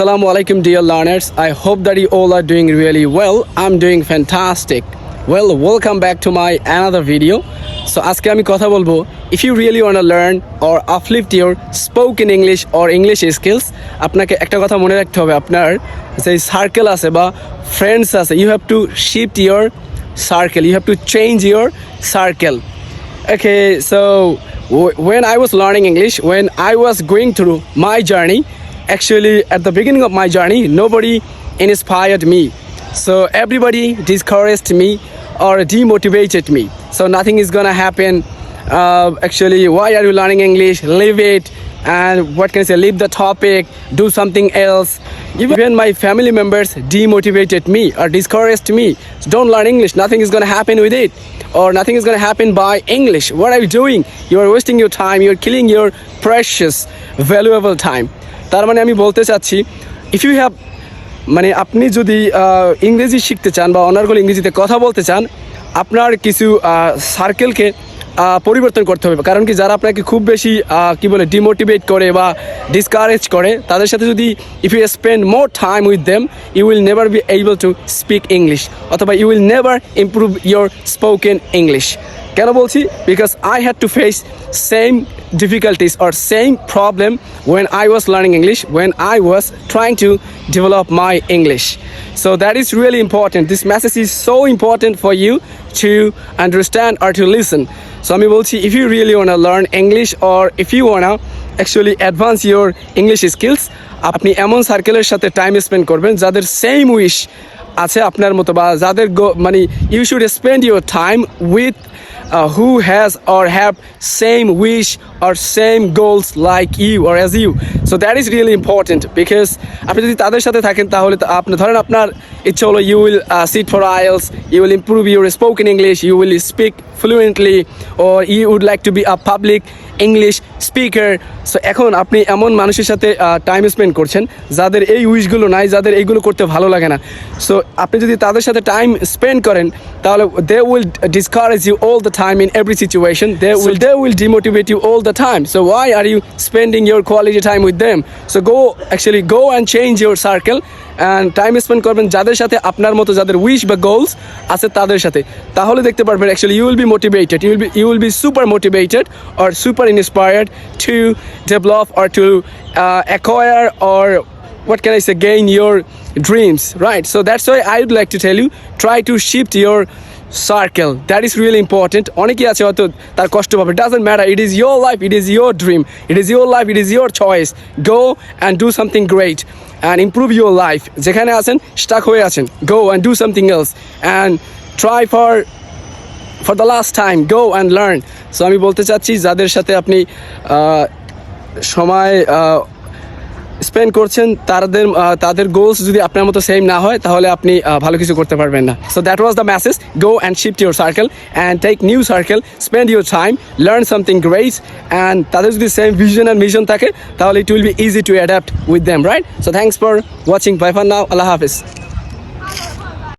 Assalamu alaikum, dear learners. I hope that you all are doing really well. I'm doing fantastic. Well, welcome back to my another video. So আজকে আমি কথা বলব you really want to learn or uplift your spoken English or English skills আপনাকে একটা কথা মনে রাখতে হবে আপনার যে সার্কেল আছে বা ফ্রেন্ডস আছে have to shift your circle you have to change your circle okay so w- when i was learning english when i was going through my journey actually at the beginning of my journey nobody inspired me. So everybody discouraged me or demotivated me. So nothing is gonna happen. Uh, actually why are you learning english? Leave it. And what can i say? Leave the topic. Do something else. Even my family members demotivated me or discouraged me. Don't learn english. Nothing is gonna happen with it. Or nothing is to happen by English. What are you doing? You are wasting your time. You are killing your precious, valuable time. তার মানে আমি বলতে চাচ্ছি if you have মানে আপনি যদি ইংরেজি শিখতে চান বা অনার্গল ইংরেজিতে কথা বলতে চান, আপনার কিছু সার্কেলকে পরিবর্তন করতে হবে। কারণ কি যারা আপনাকে খুব বেশি কি বলে ডিমোটিভেট করে বা ডিসকারেজ করে, তাদের সাথে যদি if you spend more time with them you will never be able to speak English অথবা you will never improve your spoken English কেন বলছি because I had to face same difficulties or same problem when I was learning English, when I was trying to develop my English. So that is really important. This message is so important for you to understand or to listen. So আমি বলছি really want to learn English or if you want to actually advance your English skills আপনি এমন সার্কেলের সাথে time spend করবেন যাদের same wish আছে আপনার মতো বা যাদের মানে you should spend your time with uh, who has or have same wish or same goals like you or as you so that is really important because আপনি যদি তাদের সাথে থাকেন তাহলে আপনি ধরেন আপনার ইচ্ছা হলো you will uh, sit for IELTS you will improve your spoken English you will speak fluently or you would like to be a public English speaker so এখন আপনি এমন মানুষের সাথে টাইম স্পেন্ড করছেন যাদের এই উইশগুলো নাই যাদের এইগুলো করতে ভালো লাগে না সো আপনি যদি তাদের সাথে টাইম স্পেন্ড করেন তাহলে they will discourage you all the time in every situation they will they will demotivate you all the time so why are you spending your quality time with them so go actually go and change your circle and time spend করবেন যাদের সাথে আপনার মতো যাদের wish বা goals আছে তাদের সাথে তাহলে দেখতে পারবেন actually you will be motivated you'll be you will be super motivated or super inspired to develop or to acquire or what can I say, gain your dreams, right? So that's why I would like to tell you, try to shift your circle. That is really important. অনেকেই আছে হয়তো তার কষ্ট পাবে। Doesn't matter it is your life it is your dream it is your life it is your choice go and do something great and improve your life যেখানে আছেন stuck হয়ে আছেন। Go and do something else and try for for the last time go and learn so আমি বলতে চাচ্ছি, যাদের সাথে আপনি সময় স্পেন্ড করছেন, তাদের তাদের গোলস যদি আপনার মতো সেম না হয়, তাহলে আপনি ভালো কিছু করতে পারবেন না। So that was the message go and shift your circle and take new circle spend your time learn something great and তাদের যদি সেম ভিশন অ্যান্ড মিশন থাকে, তাহলে it will be easy to adapt with them right so thanks for watching bye for now Allah Hafiz.